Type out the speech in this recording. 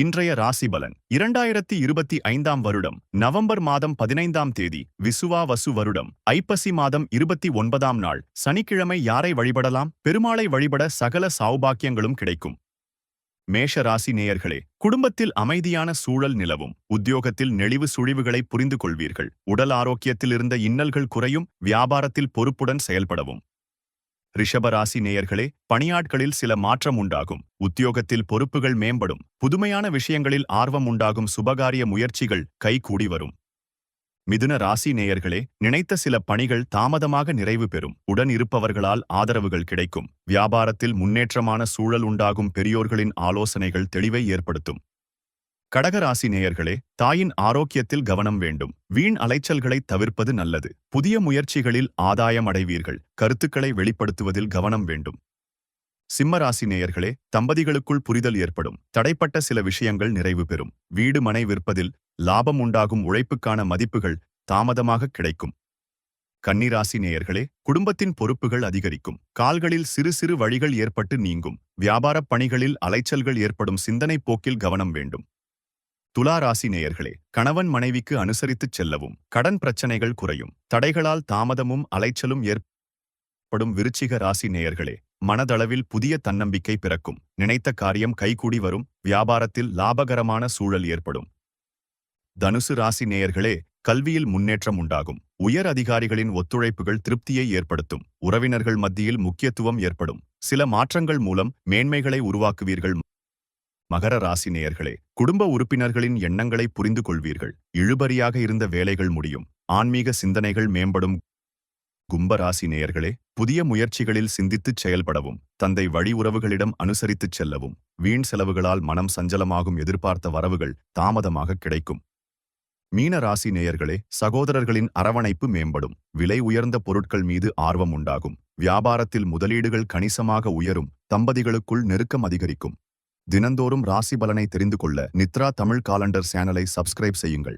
இன்றைய ராசி பலன். இரண்டாயிரத்தி இருபத்தி ஐந்தாம் வருடம் நவம்பர் மாதம் பதினைந்தாம் தேதி விசுவா வசு வருடம் ஐப்பசி மாதம் இருபத்தி ஒன்பதாம் நாள். சனிக்கிழமை யாரை வழிபடலாம்? பெருமாளை வழிபட சகல சௌபாக்கியங்களும் கிடைக்கும். மேஷ ராசி நேயர்களே குடும்பத்தில் அமைதியான சூழல் நிலவும். உத்தியோகத்தில் நெளிவு சுழிவுகளை புரிந்து கொள்வீர்கள் உடல் ஆரோக்கியத்தில் இருந்த இன்னல்கள் குறையும். வியாபாரத்தில் பொறுப்புடன் செயல்படவும். ரிஷபராசி நேயர்களே பணியாட்களில் சில மாற்றம் உண்டாகும். உத்தியோகத்தில் பொறுப்புகள் மேம்படும். புதுமையான விஷயங்களில் ஆர்வம் உண்டாகும் சுபகாரிய முயற்சிகள் கைகூடி வரும். மிதுன ராசி நேயர்களே நினைத்த சில பணிகள் தாமதமாக நிறைவு பெறும். உடன் இருப்பவர்களால் ஆதரவுகள் கிடைக்கும். வியாபாரத்தில் முன்னேற்றமான சூழல் உண்டாகும் பெரியோர்களின் ஆலோசனைகள் தெளிவை ஏற்படுத்தும். கடகராசி நேயர்களே தாயின் ஆரோக்கியத்தில் கவனம் வேண்டும். வீண் அலைச்சல்களை தவிர்ப்பது நல்லது. புதிய முயற்சிகளில் ஆதாயம் அடைவீர்கள். கருத்துக்களை வெளிப்படுத்துவதில் கவனம் வேண்டும். சிம்மராசி நேயர்களே தம்பதிகளுக்குள் புரிதல் ஏற்படும். தடைப்பட்ட சில விஷயங்கள் நிறைவு பெறும். வீடு மனை விற்பதில் லாபம் உண்டாகும் உழைப்புக்கான மதிப்புகள் தாமதமாக கிடைக்கும். கன்னிராசி நேயர்களே குடும்பத்தின் பொறுப்புகள் அதிகரிக்கும். கால்களில் சிறு சிறு வழிகள் ஏற்பட்டு நீங்கும். வியாபாரப் பணிகளில் அலைச்சல்கள் ஏற்படும். சிந்தனை போக்கில் கவனம் வேண்டும். துலா ராசி நேயர்களே கணவன் மனைவிக்கு அனுசரித்துச் செல்லவும் கடன் பிரச்சனைகள் குறையும் தடைகளால் தாமதமும் அலைச்சலும் ஏற்படும் விருச்சிக ராசி நேயர்களே மனதளவில் புதிய தன்னம்பிக்கை பிறக்கும் நினைத்த காரியம் கைகூடி வரும் வியாபாரத்தில் லாபகரமான சூழல் ஏற்படும். தனுசு ராசி நேயர்களே கல்வியில் முன்னேற்றம் உண்டாகும் உயர் அதிகாரிகளின் ஒத்துழைப்புகள் திருப்தியை ஏற்படுத்தும் உறவினர்கள் மத்தியில் முக்கியத்துவம் ஏற்படும் சில மாற்றங்கள் மூலம் மேன்மைகளை உருவாக்குவீர்கள் மகர ராசி நேயர்களே குடும்ப உறுப்பினர்களின் எண்ணங்களை புரிந்து கொள்வீர்கள் இழுபறியாக இருந்த வேலைகள் முடியும். ஆன்மீக சிந்தனைகள் மேம்படும். கும்ப ராசி நேயர்களே புதிய முயற்சிகளில் சிந்தித்துச் செயல்படவும் தந்தை வழி உறவுகளிடம் அனுசரித்துச் செல்லவும் வீண் செலவுகளால் மனம் சஞ்சலமாகும் எதிர்பார்த்த வரவுகள் தாமதமாக கிடைக்கும். மீன ராசி நேயர்களே சகோதரர்களின் அரவணைப்பு மேம்படும். விலை உயர்ந்த பொருட்கள் மீது ஆர்வம் உண்டாகும். வியாபாரத்தில் முதலீடுகள் கணிசமாக உயரும். தம்பதிகளுக்குள் நெருக்கம் அதிகரிக்கும். தினந்தோறும் ராசி பலனை தெரிந்து கொள்ள நித்ரா தமிழ் காலண்டர் சேனலை சப்ஸ்கிரைப் செய்யுங்கள்.